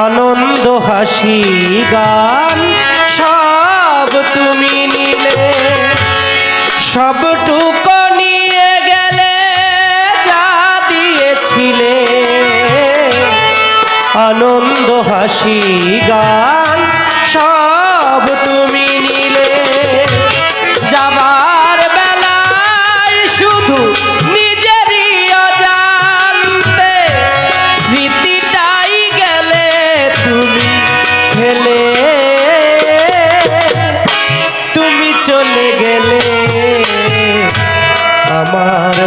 আনন্দ হাসি গান সব তুমি নিলে। সবটুকু নিয়ে গেলে যা দিয়েছিলে। আনন্দ হাসি গান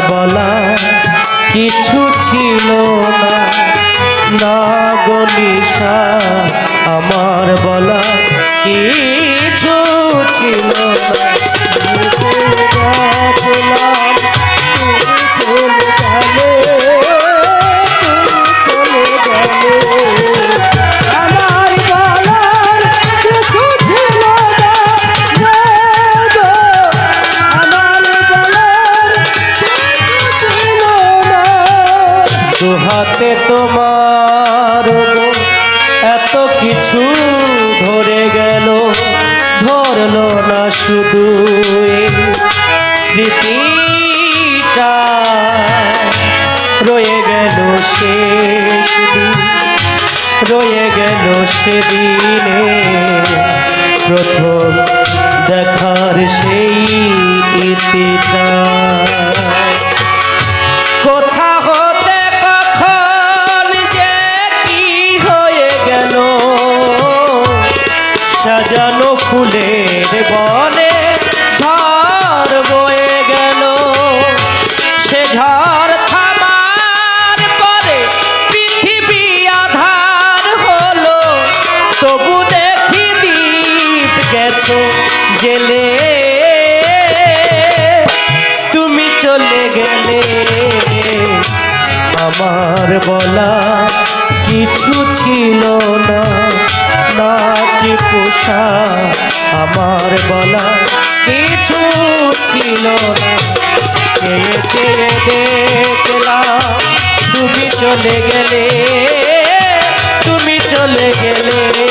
বলা কিছু ছিল না। না আমার বলা কিছু ছিল না। দুহাতে তোমার এত কিছু ধরে গেল, ধরলো না শুধু স্মৃতিটা। রয়ে গেল শেষ রয়ে গেল সেদিনে। প্রথম দেখার সেই ইতিটা সাজানো ফুলের বনে, ঝড় বয়ে গেল। সে ঝড় থামার পরে পৃথিবী আধার হলো। তবু দেখি দ্বীপ গেছো জেলে। তুমি চলে গেলে। আমার বলা কিছু ছিল না। পোষা আমার বলা কিছু ছিল না। দেখলাম তুমি চলে গেলে তুমি চলে গেলে।